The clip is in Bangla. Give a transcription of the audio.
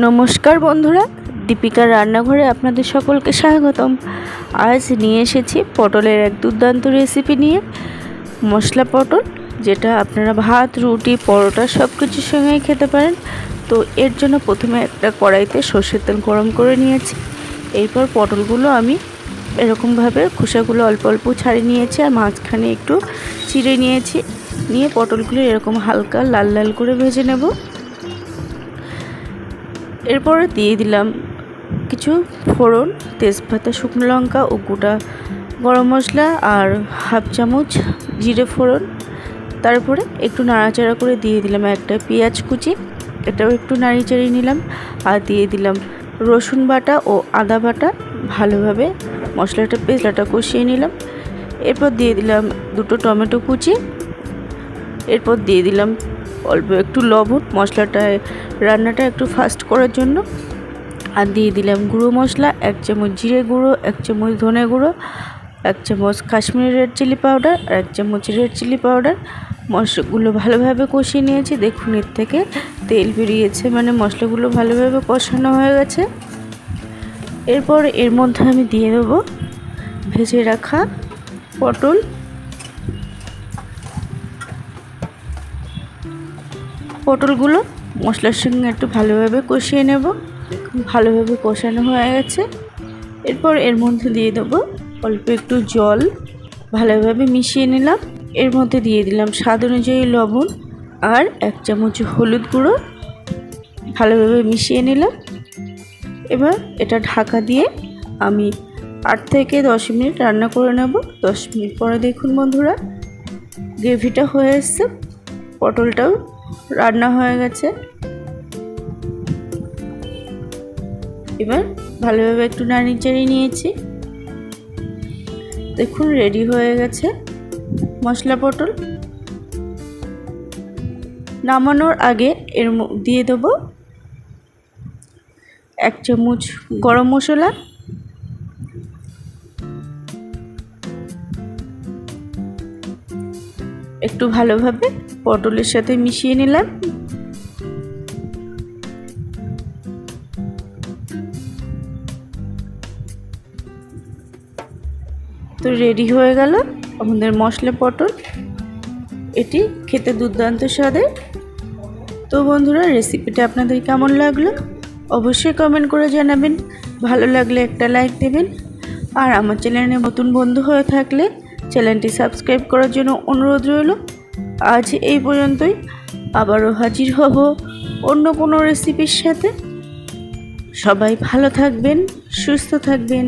নমস্কার বন্ধুরা, দীপিকার রান্নাঘরে আপনাদের সকলকে স্বাগতম। আজ নিয়ে এসেছি পটলের এক দুর্দান্ত রেসিপি নিয়ে। মশলা পটল, যেটা আপনারা ভাত, রুটি, পরোটা সব কিছুর সঙ্গেই খেতে পারেন। তো এর জন্য প্রথমে একটা কড়াইতে সর্ষের তেল গরম করে নিয়েছি। এরপর পটলগুলো আমি এরকমভাবে খোসাগুলো অল্প অল্প ছাড়িয়ে নিয়েছি আর মাঝখানে একটু চিড়ে নিয়েছি। নিয়ে পটলগুলো এরকম হালকা লাল লাল করে ভেজে নেব। এরপরে দিয়ে দিলাম কিছু ফোড়ন, তেজপাতা, শুকনো লঙ্কা ও গোটা গরম মশলা আর হাফ চামচ জিরে ফোড়ন। তারপরে একটু নাড়াচাড়া করে দিয়ে দিলাম একটা পেঁয়াজ কুচি, এটাও একটু নাড়িচাড়ি নিলাম আর দিয়ে দিলাম রসুন বাটা ও আদা বাটা। ভালোভাবে মশলাটা পেস্টটা কষিয়ে নিলাম। এরপর দিয়ে দিলাম দুটো টমেটো কুচি, এরপর দিয়ে দিলাম অল্প একটু লবণ মশলাটায় রান্নাটা একটু ফাস্ট করার জন্য। আর দিয়ে দিলাম গুঁড়ো মশলা, এক চামচ জিরে গুঁড়ো, এক চামচ ধনে গুঁড়ো, এক চামচ কাশ্মীরি রেড চিলি পাউডার আর এক চামচ রেড চিলি পাউডার। মশলাগুলো ভালোভাবে কষিয়ে নিয়েছি, দেখুন এর থেকে তেল বেরিয়েছে মানে মশলাগুলো ভালোভাবে কষানো হয়ে গেছে। এরপর এর মধ্যে আমি দিয়ে দেবো ভেজে রাখা পটল। পটলগুলো মশলার সঙ্গে একটু ভালোভাবে কষিয়ে নেব। ভালোভাবে কষানো হয়ে গেছে। এরপর এর মধ্যে দিয়ে দেবো অল্প একটু জল। ভালোভাবে মিশিয়ে নিলাম। এর মধ্যে দিয়ে দিলাম স্বাদ অনুযায়ী লবণ আর এক চামচ হলুদ গুঁড়ো। ভালোভাবে মিশিয়ে নিলাম। এবার এটা ঢাকা দিয়ে আমি আট থেকে দশ মিনিট রান্না করে নেব। দশ মিনিট পরে দেখুন বন্ধুরা, গ্রেভিটা হয়ে এসছে। পটলটাও রান্না হয়ে গেছে। এবার ভালোভাবে একটু নাড়ি চাড়িয়ে নিয়েছি। দেখুন রেডি হয়ে গেছে মশলা পটল। নামানোর আগে এর দিয়ে দেবো এক চামচ গরম মশলা। একটু ভালোভাবে পটলের সাথে মিশিয়ে নিলাম। তো রেডি হয়ে গেল আমাদের মশলা পটল। এটি খেতে দুর্দান্ত স্বাদের। তো বন্ধুরা রেসিপিটা আপনাদের কেমন লাগল? অবশ্যই কমেন্ট করে জানাবেন। ভালো লাগলে একটা লাইক দেবেন। আর আমার চ্যানেলে নতুন বন্ধু হয়ে থাকলে চ্যানেলটি সাবস্ক্রাইব করার জন্য অনুরোধ রইল। আজ এই পর্যন্তই। আবারও হাজির হব অন্য কোনো রেসিপির সাথে। সবাই ভালো থাকবেন, সুস্থ থাকবেন।